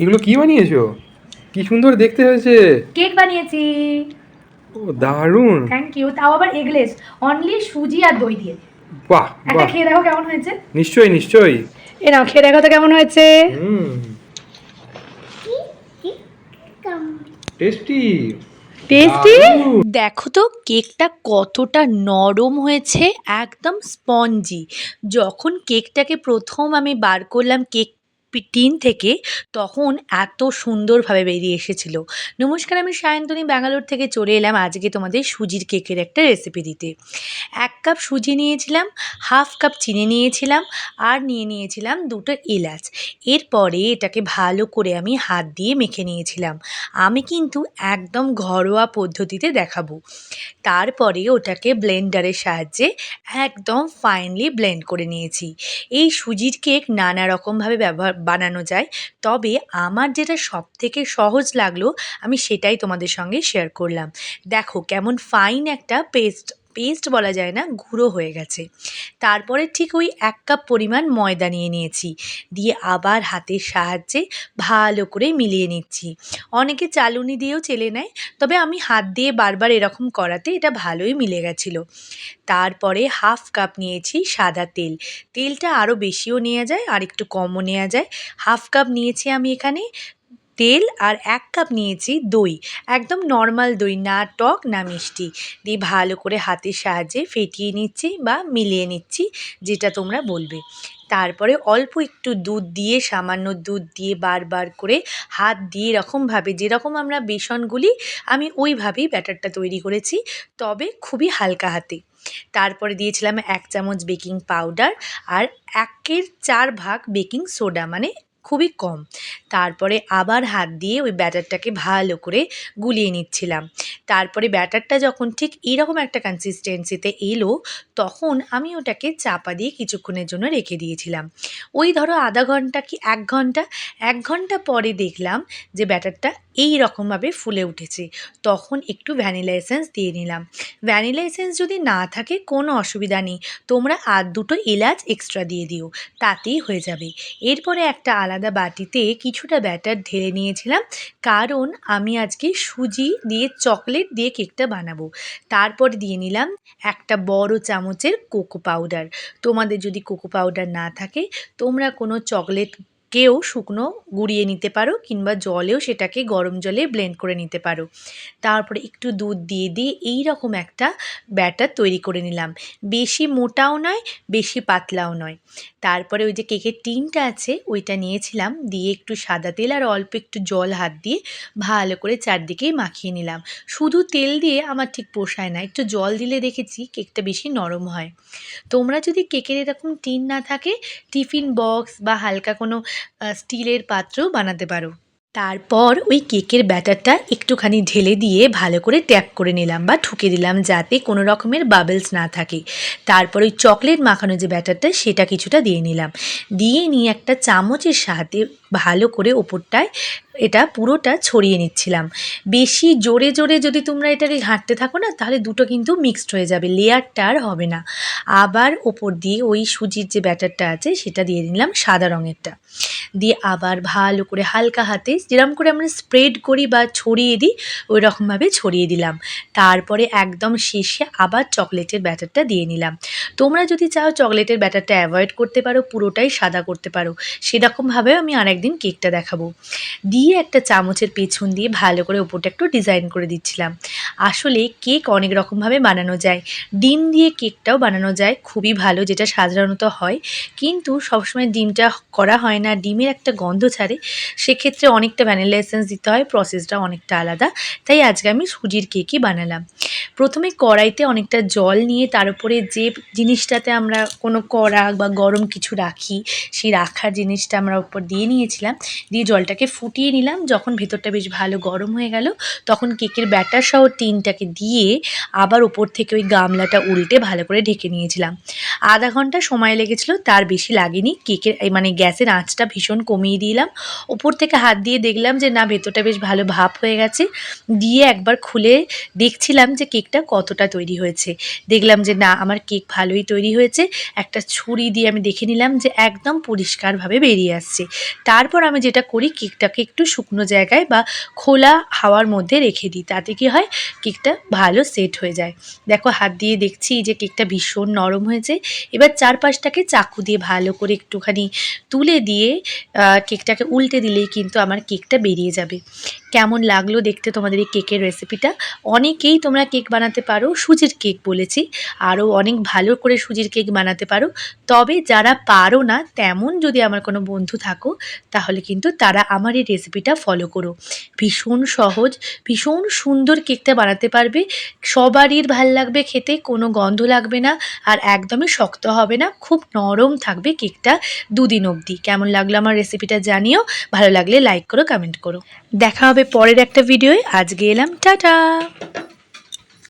এগুলো কি বানিয়েছো? কি সুন্দর দেখতে হয়েছে। কেক বানিয়েছি। ও দারুণ। থ্যাংক ইউ তাও আবার এগলেস। অনলি সুজি আর দই দিয়ে। বাহ একটা খেয়ে দেখো কেমন হয়েছে। নিশ্চয়ই নিশ্চয়ই। এ নাও খেয়ে দেখো তো কেমন হয়েছে। হুম। টেস্টি। টেস্টি? দেখো তো কেকটা কতটা নরম হয়েছে একদম স্পঞ্জি। যখন কেকটাকে প্রথম আমি বার করলাম কেক টিন থেকে তখন এত সুন্দরভাবে বেরিয়ে এসেছিল। নমস্কার, আমি সায়ন্তনী, ব্যাঙ্গালোর থেকে চলে এলাম আজকে তোমাদের সুজির কেকের একটা রেসিপি দিতে। এক কাপ সুজি নিয়েছিলাম, হাফ কাপ চিনি নিয়েছিলাম আর নিয়ে নিয়েছিলাম দুটো এলাচ। এরপরে এটাকে ভালো করে আমি হাত দিয়ে মেখে নিয়েছিলাম। আমি কিন্তু একদম ঘরোয়া পদ্ধতিতে দেখাবো। তারপরে ওটাকে ব্লেন্ডারের সাহায্যে একদম ফাইনলি ব্লেন্ড করে নিয়েছি। এই সুজির কেক নানা রকমভাবে ব্যবহার বানানো যায়। তবে আমার যেটা সব থেকে সহজ লাগল, আমি সেটাই তোমাদের সঙ্গে শেয়ার করলাম। দেখো কেমন ফাইন একটা পেস্ট পেস্ট বলা যায় না, গুঁড়ো হয়ে গেছে। তারপরে ঠিক ওই এক কাপ পরিমাণ ময়দা নিয়ে নিয়েছি। দিয়ে আবার হাতের সাহায্যে ভালো করে মিলিয়ে নিচ্ছি। অনেকে চালুনি দিয়েও চেলে নেয়, তবে আমি হাত দিয়ে বারবার এরকম করাতে এটা ভালোই মিলে গেছিল। তারপরে হাফ কাপ নিয়েছি সাদা তেল। তেলটা আরও বেশিও নেওয়া যায় আর একটু কমও নেওয়া যায়। হাফ কাপ নিয়েছি আমি এখানে। তেল আর এক কাপ নিয়েছি দই। একদম নর্মাল দই, না টক, না মিষ্টি। দিয়ে ভালো করে হাতের সাহায্যে ফেটিয়ে নিচ্ছি বা মিলিয়ে নিচ্ছি, যেটা তোমরা বলবে। তারপরে অল্প একটু দুধ দিয়ে, সামান্য দুধ দিয়ে বারবার করে হাত দিয়ে এরকমভাবে, যেরকম আমরা বেসন গুলি, আমি ওইভাবেই ব্যাটারটা তৈরি করেছি, তবে খুবই হালকা হাতে। তারপরে দিয়েছিলাম এক চামচ বেকিং পাউডার আর একের চার ভাগ বেকিং সোডা মানে খুবই কম। তারপরে আবার হাত দিয়ে ওই ব্যাটারটাকে ভালো করে গুলিয়ে নিচ্ছিলাম। তারপরে ব্যাটারটা যখন ঠিক এরকম একটা কনসিস্টেন্সিতে এলো, তখন আমি ওটাকে চাপা দিয়ে কিছুক্ষণের জন্য রেখে দিয়েছিলাম। ওই ধরো আধা ঘণ্টা কি এক ঘণ্টা? এক ঘণ্টা পরে দেখলাম যে ব্যাটারটা এই রকমভাবে ফুলে উঠেছে। তখন একটু ভ্যানিলা এসেন্স দিয়ে নিলাম। ভ্যানিলা এসেন্স যদি না থাকে কোনো অসুবিধা নেই। তোমরা আর দুটো এলাচ এক্সট্রা দিয়ে দিও, তাতেই হয়ে যাবে। এরপরে একটা আলাদা বাটিতে কিছুটা ব্যাটার ঢেলে নিয়েছিলাম। কারণ আমি আজকে সুজি দিয়ে চকলেট দিয়ে কেকটা বানাবো। তারপর দিয়ে নিলাম একটা বড় চামচের কোকো পাউডার। তোমাদের যদি কোকো পাউডার না থাকে, তোমরা কোনো চকলেট কেও শুকনো গুঁড়িয়ে নিতে পারো কিংবা জলেও সেটাকে গরম জলে ব্লেন্ড করে নিতে পারো। তারপরে একটু দুধ দিয়ে দিয়ে এই রকম একটা ব্যাটার তৈরি করে নিলাম। বেশি মোটাও নয়, বেশি পাতলাও নয়। তারপরে ওই যে কেকের টিনটা আছে, ওইটা নিয়েছিলাম। দিয়ে একটু সাদা তেল আর অল্প একটু জল হাত দিয়ে ভালো করে চারদিকেই মাখিয়ে নিলাম। শুধু তেল দিয়ে আমার ঠিক পোষায় না, একটু জল দিলে দেখেছি কেকটা বেশি নরম হয়। তোমরা যদি কেকের এরকম টিন না থাকে, টিফিন বক্স বা হালকা কোনো স্টিলের পাত্রও বানাতে পারো। তারপর ওই কেকের ব্যাটারটা একটুখানি ঢেলে দিয়ে ভালো করে ট্যাপ করে নিলাম বা ঠুকে দিলাম যাতে কোনো রকমের বাবলস না থাকে। তারপর ওই চকলেট মাখানো যে ব্যাটারটা, সেটা কিছুটা দিয়ে নিলাম। দিয়ে নিয়ে একটা চামচের সাহায্যে ভালো করে ওপরটায় এটা পুরোটা ছড়িয়ে নিচ্ছিলাম। বেশি জোরে জোরে যদি তোমরা এটাকে ঘাঁটতে থাকো না, তাহলে দুটো কিন্তু মিক্সড হয়ে যাবে লেয়ারটা আর হবে না। আবার ওপর দিয়ে ওই সুজির যে ব্যাটারটা আছে, সেটা দিয়ে দিলাম সাদা রঙেরটা। দিয়ে আবার ভালো করে হালকা হাতে যেরকম করে আমরা স্প্রেড করি বা ছড়িয়ে দিই ওই রকমভাবে ছড়িয়ে দিলাম। তারপরে একদম শেষে আবার চকলেটের ব্যাটারটা দিয়ে নিলাম। তোমরা যদি চাও চকলেটের ব্যাটারটা অ্যাভয়েড করতে পারো, পুরোটাই সাদা করতে পারো। সেরকমভাবেও আমি আরেকদিন কেকটা দেখাবো। দিয়ে একটা চামচের পেছন দিয়ে ভালো করে ওপরটা একটু ডিজাইন করে দিচ্ছিলাম। আসলে কেক অনেক রকমভাবে বানানো যায়। ডিম দিয়ে কেকটাও বানানো যায়। খুবই ভালো, যেটা সাধারণত হয়। কিন্তু সবসময় ডিমটা করা হয় না। ডিমের একটা গন্ধ ছাড়ে, সেক্ষেত্রে অনেকটা ভ্যানিলা এসেন্স দিতে হয় প্রসেসটা অনেকটা আলাদা। তাই আজকে আমি সুজির কেকই বানালাম। প্রথমে কড়াইতে অনেকটা জল নিয়ে তার উপরে যে জিনিসটাতে আমরা কোনো কড়া বা গরম কিছু রাখি, সেই রাখার জিনিসটা আমরা উপর দিয়ে নিয়েছিলাম। দিয়ে জলটাকে ফুটিয়ে নিলাম। যখন ভেতরটা বেশ ভালো গরম হয়ে গেল, তখন কেকের ব্যাটার সহ টিনটাকে দিয়ে আবার ওপর থেকে ওই গামলাটা উল্টে ভালো করে ঢেকে নিয়েছিলাম। আধা ঘণ্টা সময় লেগেছিল, তার বেশি লাগেনি। কেকের মানে গ্যাসের আঁচটা ভীষণ কমিয়ে দিলাম। ওপর থেকে হাত দিয়ে দেখলাম যে, না, ভেতরটা বেশ ভালো ভাপ হয়ে গেছে। দিয়ে একবার খুলে দেখছিলাম যে কেক কেকটা কতটা তৈরি হয়েছে। দেখলাম যে না, আমার কেক ভালোই তৈরি হয়েছে। একটা ছুরি দিয়ে আমি দেখে নিলাম যে একদম পরিষ্কারভাবে বেরিয়ে আসছে। তারপর আমি যেটা করি, কেকটাকে একটু শুকনো জায়গায় বা খোলা হাওয়ার মধ্যে রেখে দিই। তাতে কি হয়, কেকটা ভালো সেট হয়ে যায়। দেখো, হাত দিয়ে দেখছি যে কেকটা ভীষণ নরম হয়েছে। এবার চারপাশটাকে চাকু দিয়ে ভালো করে একটুখানি তুলে দিয়ে কেকটাকে উল্টে দিলেই কিন্তু আমার কেকটা বেরিয়ে যাবে। কেমন লাগল দেখতে তোমাদের এই কেকের রেসিপিটা অনেকেই তোমরা কেক বানাতে পারো, সুজির কেক বলেছি। আরও অনেক ভালো করে সুজির কেক বানাতে পারো। তবে যারা পারো না, তেমন যদি আমার কোনো বন্ধু থাকো, তাহলে কিন্তু তারা আমার এই রেসিপিটা ফলো করো। ভীষণ সহজ, ভীষণ সুন্দর কেকটা বানাতে পারবে। সবারই ভালো লাগবে খেতে, কোনো গন্ধ লাগবে না, আর একদমই শক্ত হবে না, খুব নরম থাকবে কেকটা দুদিন অবধি। কেমন লাগল আমার রেসিপিটা জানিও, ভালো লাগলে লাইক করো কমেন্ট করো। দেখা হবে পরের একটা ভিডিওয়। আজকে এলাম টাটা!